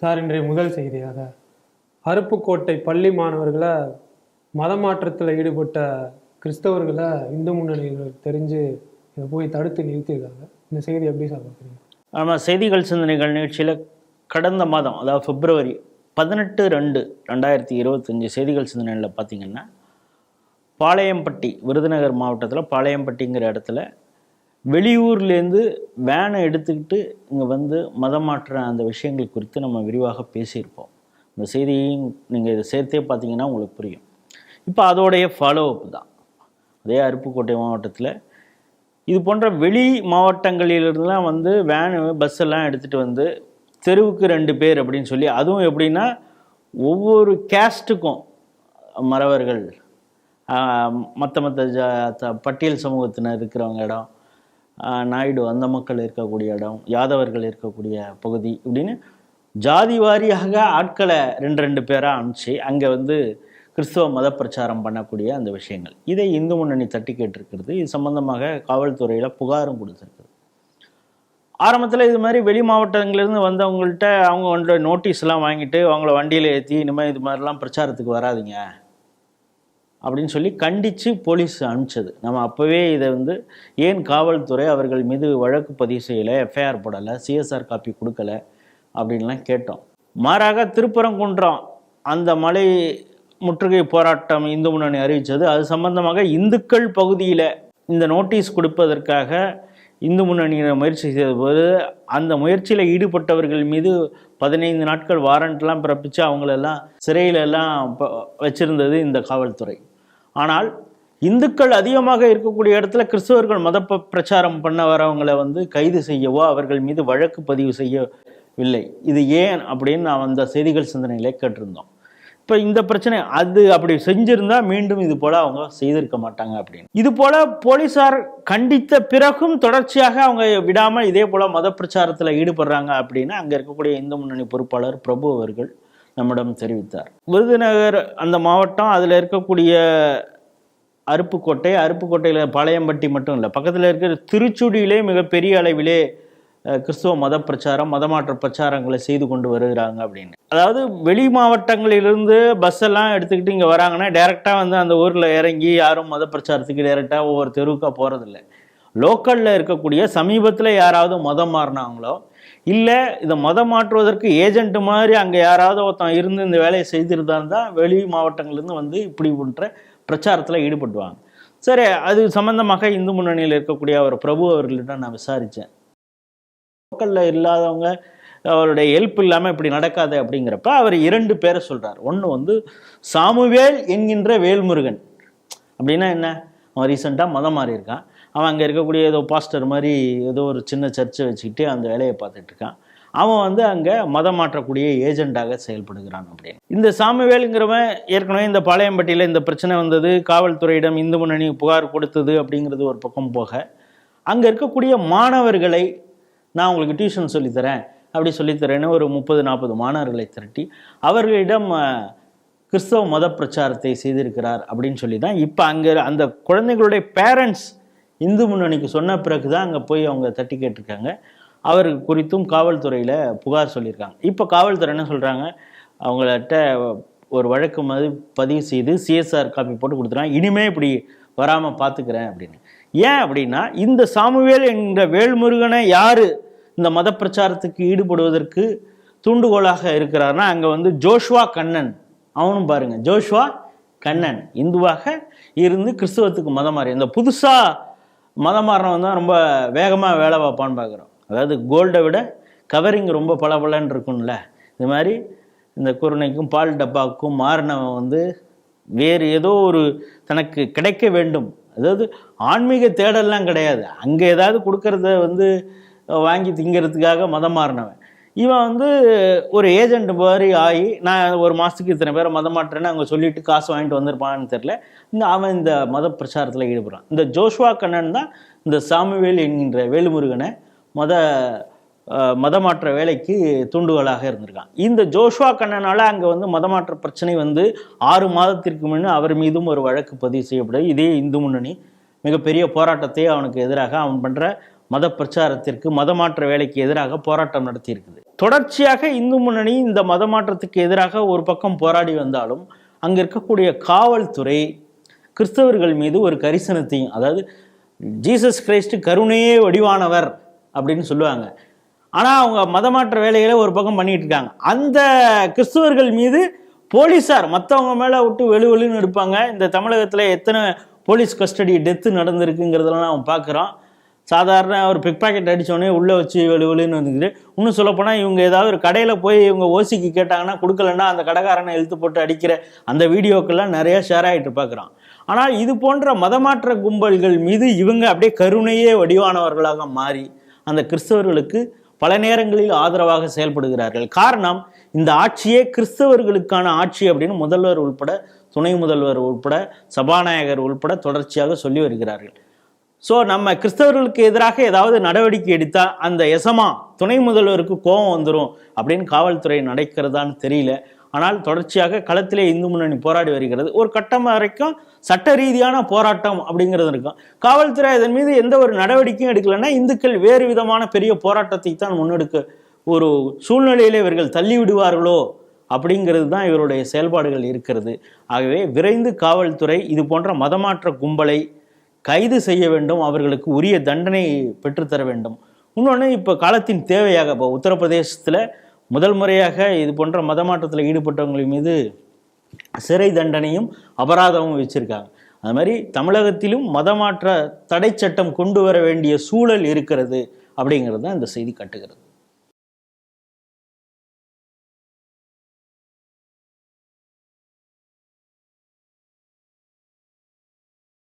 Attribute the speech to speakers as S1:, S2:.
S1: Sir இன்றைய முதல் செய்தியாக அருப்புக்கோட்டை பள்ளி மாணவர்களை மதமாற்றத்தில் ஈடுபட்ட கிறிஸ்தவர்களை இந்து முன்னணிகள் தெரிஞ்சு இதை போய் தடுத்து நிறுத்தியிருக்காங்க. இந்த செய்தி எப்படி சார் பார்க்குறீங்க?
S2: ஆமாம் செய்திகள் சிந்தனைகள் நிகழ்ச்சியில் கடந்த மாதம் அதாவது பிப்ரவரி பதினெட்டு ரெண்டு ரெண்டாயிரத்தி இருபத்தஞ்சி செய்திகள் சிந்தனையில் பார்த்தீங்கன்னா பாளையம்பட்டி விருதுநகர் மாவட்டத்தில் பாளையம்பட்டிங்கிற இடத்துல வெளியூர்லேருந்து வேனை எடுத்துக்கிட்டு இங்கே வந்து மதம் மாற்ற அந்த விஷயங்கள் குறித்து நம்ம விரிவாக பேசியிருப்போம். இந்த செய்தியையும் நீங்கள் இதை சேர்த்தே பார்த்தீங்கன்னா உங்களுக்கு புரியும். இப்போ அதோடைய ஃபாலோ அப் தான். அதே அருப்புக்கோட்டை மாவட்டத்தில் இது போன்ற வெளி மாவட்டங்களிலிருந்துலாம் வந்து வேனு பஸ் எல்லாம் எடுத்துகிட்டு வந்து தெருவுக்கு ரெண்டு பேர் அப்படின்னு சொல்லி அதுவும் எப்படின்னா ஒவ்வொரு கேஸ்ட்டுக்கும் மறவர்கள் மற்ற மற்ற ஜ த- பட்டியல் சமூகத்தினர் இருக்கிறவங்க இடம் நாயுடு அந்த மக்கள் இருக்கக்கூடிய இடம் யாதவர்கள் இருக்கக்கூடிய பகுதி இப்படின்னு ஜாதி வாரியாக ஆட்களை ரெண்டு ரெண்டு பேராக அனுப்பிச்சு அங்கே வந்து கிறிஸ்தவ மத பிரச்சாரம் பண்ணக்கூடிய அந்த விஷயங்கள். இதை இந்து முன்னணி தட்டி கேட்டிருக்கிறது. இது சம்பந்தமாக காவல்துறையில் புகாரும் கொடுத்துருக்குது. ஆரம்பத்தில் இது மாதிரி வெளி மாவட்டங்கள்லேருந்து வந்தவங்கள்ட்ட அவங்க வந்து நோட்டீஸ்லாம் வாங்கிட்டு அவங்கள வண்டியில் ஏற்றி இனிமேல் இது மாதிரிலாம் பிரச்சாரத்துக்கு வராதீங்க. அப்படின்னு சொல்லி கண்டித்து போலீஸ் அனுப்பிச்சது. நம்ம அப்போவே இதை வந்து ஏன் காவல்துறை அவர்கள் மீது வழக்கு பதிவு செய்யலை எஃப்ஐஆர் போடலை சிஎஸ்ஆர் காப்பி கொடுக்கல அப்படின்லாம் கேட்டோம். மாறாக திருப்பரங்குன்றம் அந்த மலை முற்றுகை போராட்டம் இந்து முன்னணி அறிவித்தது அது சம்பந்தமாக இந்துக்கள் பகுதியில் இந்த நோட்டீஸ் கொடுப்பதற்காக இந்து முன்னணியினர் முயற்சி செய்தபோது அந்த முயற்சியில் ஈடுபட்டவர்கள் மீது பதினைந்து நாட்கள் வாரண்ட்லாம் பிறப்பித்து அவங்களெல்லாம் சிறையிலெல்லாம் வச்சிருந்தது இந்த காவல்துறை. ஆனால் இந்துக்கள் அதிகமாக இருக்கக்கூடிய இடத்துல கிறிஸ்தவர்கள் மத பிரச்சாரம் பண்ண வரவங்களை வந்து கைது செய்யவோ அவர்கள் மீது வழக்கு பதிவு செய்யவில்லை. இது ஏன் அப்படின்னு நான் அந்த செய்திகள் சிந்தனையிலே கேட்டிருந்தோம். இப்போ இந்த பிரச்சனை அது அப்படி செஞ்சிருந்தா மீண்டும் இது போல அவங்க செய்திருக்க மாட்டாங்க அப்படின்னு. இது போல போலீசார் கண்டித்த பிறகும் தொடர்ச்சியாக அவங்க விடாமல் இதே போல மத பிரச்சாரத்தில் ஈடுபடுறாங்க அப்படின்னு அங்கே இருக்கக்கூடிய இந்து முன்னணி பொறுப்பாளர் பிரபு அவர்கள் நம்மிடம் தெரிவித்தார். விருதுநகர் அந்த மாவட்டம் அதில் இருக்கக்கூடிய அருப்புக்கோட்டை அருப்புக்கோட்டையில் பாளையம்பட்டி மட்டும் இல்லை பக்கத்தில் இருக்கிற திருச்சுடியிலே மிகப்பெரிய அளவிலே கிறிஸ்துவ மத பிரச்சாரம் மதமாற்ற பிரச்சாரங்களை செய்து கொண்டு வருகிறாங்க அப்படின்னு. அதாவது வெளி மாவட்டங்களிலிருந்து பஸ் எல்லாம் எடுத்துக்கிட்டு இங்கே வராங்கன்னா டேரெக்டாக வந்து அந்த ஊரில் இறங்கி யாரும் மத பிரச்சாரத்துக்கு டேரெக்டாக ஒவ்வொரு தெருவுக்காக போகிறதில்ல லோக்கலில் இருக்கக்கூடிய சமீபத்தில் யாராவது மதம் மாறினாங்களோ இல்லை இதை மதம் மாற்றுவதற்கு ஏஜென்ட் மாதிரி அங்கே யாராவது ஒருத்தன் இருந்து இந்த வேலையை செய்திருந்தால் தான் வெளி மாவட்டங்கள்லேருந்து வந்து இப்படி போன்ற பிரச்சாரத்தில் ஈடுபடுவாங்க. சரி அது சம்மந்தமாக இந்து முன்னணியில் இருக்கக்கூடிய அவர் பிரபு அவர்களிடம் நான் விசாரித்தேன் லோக்கலில் இல்லாதவங்க அவருடைய ஹெல்ப் இல்லாமல் இப்படி நடக்காது அப்படிங்கிறப்ப அவர் இரண்டு பேரை சொல்கிறார் ஒன்று வந்து சாமுவேல் என்கின்ற வேல்முருகன். அப்படின்னா என்ன? அவன் ரீசெண்டாக மதம் மாறியிருக்கான். அவன் அங்கே இருக்கக்கூடிய ஏதோ பாஸ்டர் மாதிரி ஏதோ ஒரு சின்ன சர்ச்சை வச்சுக்கிட்டு அந்த வேலையை பார்த்துட்டு இருக்கான். அவன் வந்து அங்கே மதம் மாற்றக்கூடிய ஏஜெண்டாக செயல்படுகிறான் அப்படின்னு. இந்த சாமுவேலுங்கிறவன் ஏற்கனவே இந்த பாளையம்பட்டியில் இந்த பிரச்சனை வந்தது காவல்துறையிடம் இந்து முன்னணி புகார் கொடுத்தது அப்படிங்கிறது ஒரு பக்கம் போக அங்கே இருக்கக்கூடிய மாணவர்களை நான் உங்களுக்கு டியூஷன் சொல்லித்தரேன் அப்படி சொல்லித்தரேன்னு ஒரு முப்பது நாற்பது மாணவர்களை திரட்டி அவர்களிடம் கிறிஸ்தவ மத பிரச்சாரத்தை செய்திருக்கிறார் அப்படின்னு சொல்லி தான் இப்போ அங்கே அந்த குழந்தைகளுடைய பேரண்ட்ஸ் இந்து முன்னணிக்கு சொன்ன பிறகு தான் அங்கே போய் அவங்க தட்டி கேட்டிருக்காங்க. அவர் குறித்தும் காவல்துறையில் புகார் சொல்லியிருக்காங்க. இப்போ காவல்துறை என்ன சொல்கிறாங்க அவங்கள்ட்ட ஒரு வழக்கு மாதிரி பதிவு செய்து சிஎஸ்ஆர் காப்பி போட்டு கொடுத்துறாங்க இனிமே இப்படி வராமல் பார்த்துக்கிறேன் அப்படின்னு. ஏன் அப்படின்னா இந்த சாமுவேல் என்ற வேல்முருகனை யார் இந்த மத பிரச்சாரத்துக்கு ஈடுபடுவதற்கு தூண்டுகோலாக இருக்கிறார்னா அங்கே வந்து ஜோஷ்வா கண்ணன். அவனும் பாருங்கள் ஜோஷ்வா கண்ணன். இந்துவாக இருந்து கிறிஸ்துவத்துக்கு மதம் மாறி இந்த புதுசாக மதம் மாறினவன் தான் ரொம்ப வேகமாக வேலை பார்ப்பான்னு பார்க்குறோம். அதாவது கோல்டை விட கவரிங் ரொம்ப பளபளன்னு இருக்கும்ல. இது மாதிரி இந்த குருணைக்கும் பால் டப்பாவுக்கும் மாறினவன் வந்து வேறு ஏதோ ஒரு தனக்கு கிடைக்க வேண்டும். அதாவது ஆன்மீக தேடல்லாம் கிடையாது. அங்கே ஏதாவது கொடுக்கறத வந்து வாங்கி திங்கிறதுக்காக மதம் மாறினவன். இவன் வந்து ஒரு ஏஜென்ட் மாதிரி ஆகி நான் ஒரு மாதத்துக்கு இத்தனை பேரை மதம் மாட்டுறேன்னு அவங்க சொல்லிட்டு காசு வாங்கிட்டு வந்திருப்பான்னு தெரில இந்த அவன் இந்த மத பிரச்சாரத்தில் ஈடுபடுறான். இந்த ஜோஷ்வா கண்ணன் தான் இந்த சாமுவேல் என்கின்ற வேலுமுருகனை மத மதமாற்ற வேலைக்கு தூண்டுகோலாக இருந்திருக்கான். இந்த ஜோஷ்வா கண்ணனால் அங்கே வந்து மதமாற்ற பிரச்சனை வந்து ஆறு மாதத்திற்கு முன்னே அவர் மீதும் ஒரு வழக்கு பதிவு செய்யப்படுது இதே இந்து முன்னணி மிகப்பெரிய போராட்டத்தை அவனுக்கு எதிராக அவன் பண்ணுற மத பிரச்சாரத்திற்கு மதமாற்ற வேலைக்கு எதிராக போராட்டம் நடத்தியிருக்குது. தொடர்ச்சியாக இந்து முன்னணி இந்த மதமாற்றத்துக்கு எதிராக ஒரு பக்கம் போராடி வந்தாலும் அங்கே இருக்கக்கூடிய காவல்துறை கிறிஸ்தவர்கள் மீது ஒரு கரிசனத்தையும் அதாவது ஜீசஸ் கிரைஸ்ட் கருணையே வடிவானவர் அப்படின்னு சொல்லுவாங்க. ஆனால் அவங்க மதமாற்ற வேலைகளை ஒரு பக்கம் பண்ணிட்டு இருக்காங்க. அந்த கிறிஸ்தவர்கள் மீது போலீஸார் மற்றவங்க மேலே விட்டு வெளு வெளுன்னு இருப்பாங்க. இந்த தமிழகத்தில் எத்தனை போலீஸ் கஸ்டடி டெத்து நடந்திருக்குங்கிறதெல்லாம் நம்ம பார்க்குறோம் சாதாரண ஒரு பிக் பாக்கெட் அடித்தோடனே உள்ளே வச்சு வெளு வெளுன்னு வந்துக்குது. இன்னும் சொல்லப்போனால் இவங்க ஏதாவது ஒரு கடையில் போய் இவங்க ஓசிக்கு கேட்டாங்கன்னா கொடுக்கலன்னா அந்த கடைக்காரனை இழுத்து போட்டு அடிக்கிற அந்த வீடியோக்கெல்லாம் நிறைய ஷேர் ஆகிட்டு பார்க்குறான் ஆனால் இது போன்ற மதமாற்ற கும்பல்கள் மீது இவங்க அப்படியே கருணையே வடிவானவர்களாக மாறி அந்த கிறிஸ்தவர்களுக்கு பல நேரங்களில் ஆதரவாக செயல்படுகிறார்கள். காரணம் இந்த ஆட்சியே கிறிஸ்தவர்களுக்கான ஆட்சி அப்படின்னு முதல்வர் உள்பட துணை முதல்வர் உள்பட சபாநாயகர் உள்பட தொடர்ச்சியாக சொல்லி வருகிறார்கள். ஸோ நம்ம கிறிஸ்தவர்களுக்கு எதிராக ஏதாவது நடவடிக்கை எடுத்தால் அந்த எசமா துணை முதல்வருக்கு கோபம் வந்துடும் அப்படின்னு காவல்துறை நடக்கிறதான்னு தெரியல. ஆனால் தொடர்ச்சியாக களத்திலே இந்து முன்னணி போராடி வருகிறது. ஒரு கட்டம் வரைக்கும் சட்ட ரீதியான போராட்டம் அப்படிங்கிறது இருக்கும். காவல்துறை அதன் மீது எந்த ஒரு நடவடிக்கையும் எடுக்கலைன்னா இந்துக்கள் வேறு விதமான பெரிய போராட்டத்தை தான் முன்னெடுக்க ஒரு சூழ்நிலையிலே இவர்கள் தள்ளி விடுவார்களோ அப்படிங்கிறது தான் இவருடைய செயல்பாடுகள் இருக்கிறது. ஆகவே விரைந்து காவல்துறை இது போன்ற மதமாற்ற கும்பலை கைது செய்ய வேண்டும் அவர்களுக்கு உரிய தண்டனை பெற்றுத்தர வேண்டும். இன்னொன்று இப்போ காலத்தின் தேவையாக இப்போ உத்தரப்பிரதேசத்தில் முதல் முறையாக இது போன்ற மதமாற்றத்தில் ஈடுபட்டவங்க மீது சிறை தண்டனையும் அபராதமும் வச்சுருக்காங்க. அது மாதிரி தமிழகத்திலும் மதமாற்ற தடை சட்டம் கொண்டு வர வேண்டிய சூழல் இருக்கிறது அப்படிங்கிறது தான் இந்த செய்தி காட்டுகிறது.